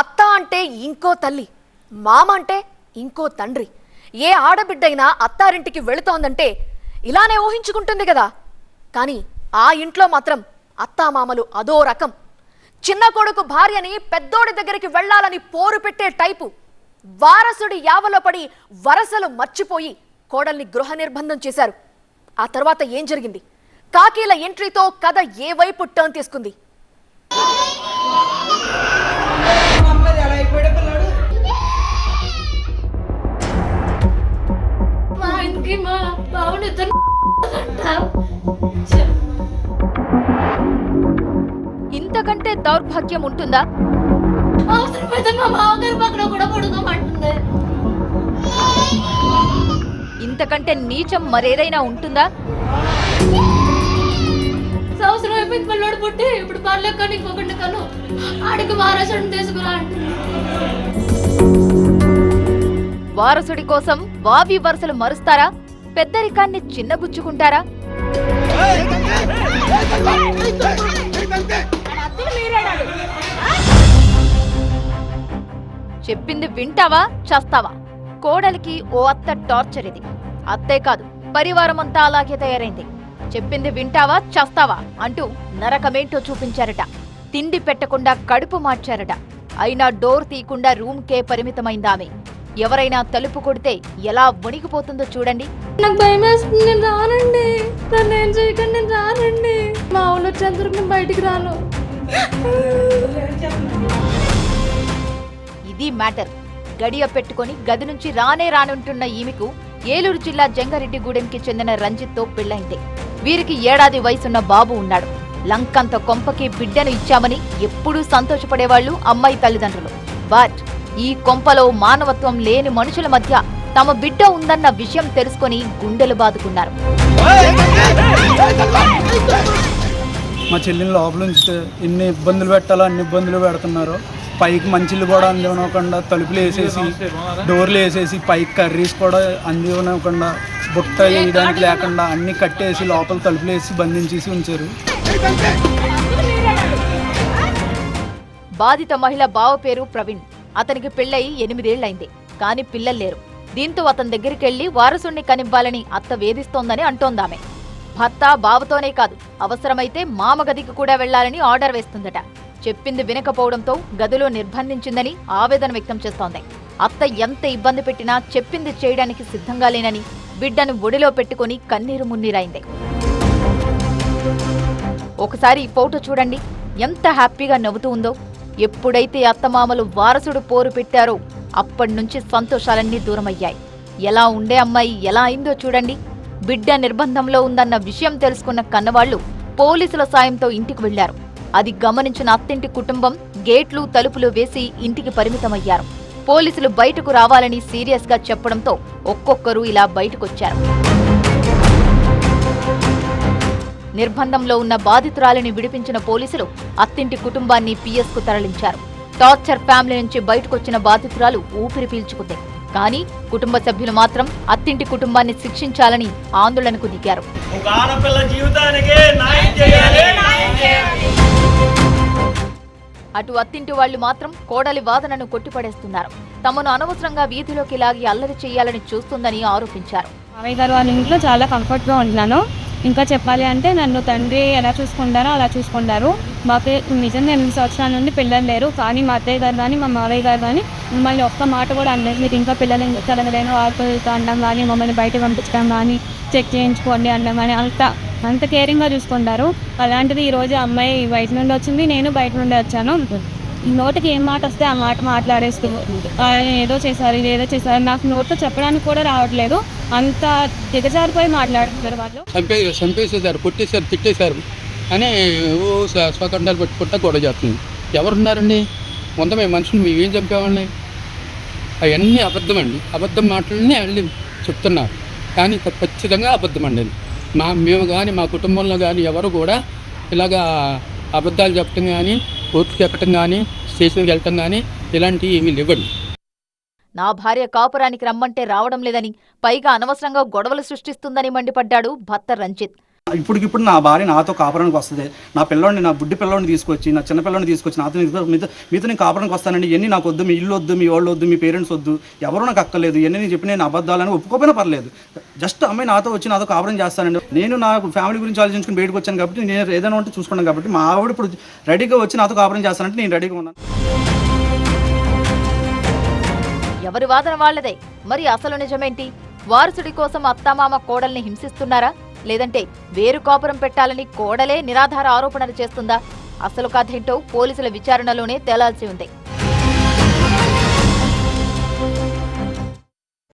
అత్త అంటే ఇంకో తల్లి మామ అంటే ఇంకో తండ్రి. ఏ ఆడబిడ్డైనా అత్తారింటికి వెళుతోందంటే ఇలానే ఊహించుకుంటుంది కదా. కానీ ఆ ఇంట్లో మాత్రం అత్తామామలు అదో రకం. చిన్న కొడుకు భార్యని పెద్దోడి దగ్గరికి వెళ్ళాలని పోరు పెట్టే టైపు. వారసుడి యావలో పడి వరసలు మర్చిపోయి కోడల్ని గృహ నిర్బంధం చేశారు. ఆ తర్వాత ఏం జరిగింది? కాకీల ఎంట్రీతో కథ ఏ వైపు టర్న్ తీసుకుంది? ఇంతకంటే దౌర్భాగ్యం ఉంటుందా ఇంతకంటే నీచం మరేదైనా ఉంటుందా సంవత్సరం అయిపోయింది పిల్లడు పుట్టి ఇప్పుడు పర్లేదు కానీ ఇంకొకటి కను ఆడికి వారసుడిని తీసుకురా అంటుంది వారసుడి కోసం వావి వరుసలు మరుస్తారా పెద్దరికాన్ని చిన్నబుచ్చుకుంటారా చెప్పింది వింటావా చస్తావా? కోడలికి ఓ అత్త టార్చర్ ఇది. అత్తే కాదు పరివారం అంతా అలాగే తయారైంది. చెప్పింది వింటావా చస్తావా అంటూ నరకమేంటో చూపించారట. తిండి పెట్టకుండా కడుపు మార్చారట. అయినా డోర్ తీయకుండా రూమ్కే పరిమితమైందామె. ఎవరైనా తలుపు కొడితే ఎలా వణికిపోతుందో చూడండి. నాకు భయం వేస్తుంది నేను రానండి. నన్ను ఏం చేయకండి నేను రానండి. మా ఊళ్ళో నేను బయటికి రాను. మ్యాటర్. గడియ పెట్టుకొని గది నుంచి రానే రానుంటున్న ఈమెకు ఏలూరు జిల్లా జంగారెడ్డిగూడెంకి చెందిన రంజిత్తో పెళ్ళైంది వీరికి ఏడాది వయసున్న బాబు ఉన్నాడు. లంకంత కొంపకి బిడ్డను ఇచ్చామని ఎప్పుడూ సంతోషపడేవాళ్ళు అమ్మాయి తల్లిదండ్రులు. బట్ ఈ కొంపలో మానవత్వం లేని మనుషుల మధ్య తమ బిడ్డ ఉందన్న విషయం తెలుసుకొని గుండెలు బాదుకున్నారు. మా చెల్లిని లోపల ఉంచితే ఎన్ని ఇబ్బందులు పెట్టాలో అన్ని ఇబ్బందులు పెడుతున్నారు. పైకి మంచిలు కూడా అందివ్వకుండా తలుపులు వేసేసి డోర్లు వేసేసి పైకి కర్రీస్ కూడా అందివ్వకుండా బుట్ట వేయడానికి లేకుండా అన్ని కట్టేసి లోపల తలుపులు వేసి బంధించేసి ఉంచారు. బాధిత మహిళ బావ పేరు ప్రవీణ్. అతనికి పెళ్ళై ఎనిమిదేళ్ళైంది కాని పిల్లలు లేరు. దీంతో అతని దగ్గరికెళ్ళి వారసుణ్ణి కనివ్వాలని అత్త వేధిస్తోందని అంటోందామె భర్త బావతోనే కాదు అవసరమైతే మామ గదికి కూడా వెళ్ళాలని ఆర్డర్ వేస్తుందట. చెప్పింది వినకపోవడంతో గదిలో నిర్బంధించిందని ఆవేదన వ్యక్తం చేస్తోంది. అత్త ఎంత ఇబ్బంది పెట్టినా చెప్పింది చేయడానికి సిద్ధంగా లేనని బిడ్డను ఒడిలో పెట్టుకుని కన్నీరు మున్నీరైంది ఒకసారి ఈ ఫోటో చూడండి. ఎంత హ్యాపీగా నవ్వుతూ ఉందో. ఎప్పుడైతే అత్తమామలు వారసుడు పోరు పెట్టారో అప్పటి నుంచి సంతోషాలన్నీ దూరమయ్యాయి. ఎలా ఉండే అమ్మాయి ఎలా అయిందో చూడండి. బిడ్డ నిర్బంధంలో ఉందన్న విషయం తెలుసుకున్న కన్నవాళ్ళు పోలీసుల సాయంతో ఇంటికి వెళ్ళారు అది గమనించిన అత్తింటి కుటుంబం గేట్లు తలుపులు వేసి ఇంటికి పరిమితమయ్యారు. పోలీసులు బయటకు రావాలని సీరియస్గా చెప్పడంతో ఒక్కొక్కరు ఇలా బయటకొచ్చారు. నిర్బంధంలో ఉన్న బాధితురాలిని విడిపించిన పోలీసులు అత్తింటి కుటుంబాన్ని పిఎస్కు తరలించారు. టార్చర్ ఫ్యామిలీ నుంచి బయటకొచ్చిన బాధితురాలు ఊపిరి పీల్చుకుంది. కానీ కుటుంబ సభ్యులు మాత్రం అత్తింటి కుటుంబాన్ని శిక్షించాలని ఆందోళనకు దిగారు. ఒక ఆడపిల్ల జీవితానికి అటు అత్తింటి వాళ్ళు మాత్రం కోడలి వాదనను కొట్టిపడేస్తున్నారు. తమను అనవసరంగా వీధిలోకి లాగి అల్లరి చేయాలని చూస్తుందని ఆరోపించారు. మామయ్య గారు వాళ్ళ ఇంట్లో చాలా కంఫర్ట్గా ఉంటున్నాను. ఇంకా చెప్పాలి అంటే నన్ను తండ్రి ఎలా చూసుకుంటారో అలా చూసుకుంటారు. మాకు నిజంగా ఎనిమిది సంవత్సరాల నుండి పిల్లలు లేరు. కానీ మా అత్తయ్య గారు కానీ మా మావయ్య గారు కానీ మమ్మల్ని ఒక్క మాట కూడా అనలేదు. మీరు ఇంకా పిల్లలు ఎందుకు కలగలేను ఆకులతో అనడం కానీ మమ్మల్ని బయట పంపించడం కానీ చెక్ చేయించుకోండి అనడం కానీ అంతా అంత కేరింగ్గా చూసుకుంటారు. అలాంటిది ఈరోజు అమ్మాయి బయట నుండి వచ్చింది నేను బయట నుండి వచ్చాను. నోటికి ఏం మాట వస్తే ఆ మాట మాట్లాడేస్తూ ఏదో చేశారు ఇది ఏదో చేశారు. నాకు నోటితో చెప్పడానికి కూడా రావట్లేదు. అంత దిగజారిపోయి మాట్లాడుతున్నారు వాళ్ళు. చంపే చంపేసేసారు కొట్టేశారు తిట్టేశారు అని ఓ స్వ- పెట్టుకుంటా గొడవ చేస్తుంది. ఎవరున్నారండి? ముందు మేము మనుషులు మేమేం చంపేవాళ్ళని? అవన్నీ అబద్ధం అండి అబద్ధం మాటలని వెళ్ళి చెప్తున్నారు. కానీ ఖచ్చితంగా అబద్ధం అండి మా మేము కానీ మా కుటుంబంలో కానీ ఎవరు కూడా ఇలాగా అబద్ధాలు చెప్పడం కానీ పూర్తి ఎక్కడం కానీ స్టేషన్కి వెళ్ళటం కానీ ఇలాంటివి ఏమీ లేవండి. నా భార్య కాపురానికి రమ్మంటే రావడం లేదని పైగా అనవసరంగా గొడవలు సృష్టిస్తుందని మండిపడ్డాడు భర్త రంజిత్. ఇప్పటికిప్పుడు నా భార్య నాతో కాపురానికి వస్తుంది. నా పిల్లోడిని నా బుడ్డి పిల్లోడిని తీసుకొచ్చి నా చిన్న పిల్లోడిని తీసుకొచ్చి నాతో మీతో మీతో నేను కాపురానికి వస్తానండి. ఎన్ని నాకు వద్దు మీ ఇల్లు వద్దు మీ వాళ్ళు వద్దు మీ పేరెంట్స్ వద్దు. ఎవరు నాకు అక్కర్లేదు. ఎన్ని నేను చెప్పి నేను అబద్ధాలని ఒప్పుకోపోయినా పర్లేదు. జస్ట్ అమ్మాయి నాతో వచ్చి నాతో కాపురం చేస్తానండి. నేను నా ఫ్యామిలీ గురించి ఆలోచించుకుని బయటకు వచ్చాను కాబట్టి నేను ఏదైనా ఉంటే చూసుకున్నాను కాబట్టి మా ఆవిడ ఇప్పుడు రెడీగా వచ్చి నాతో కాపురం చేస్తానంటే నేను రెడీగా ఉన్నాను. ఎవరి వాదన వాళ్ళదే? మరి అసలు నిజమేంటి? వారసుడి కోసం అత్తామామ కోడల్ని హింసిస్తున్నారా? లేదంటే వేరు కాపురం పెట్టాలని కోడలే నిరాధార ఆరోపణలు చేస్తుందా? అసలు కథేంటో పోలీసుల విచారణలోనే తేలాల్సి ఉంది.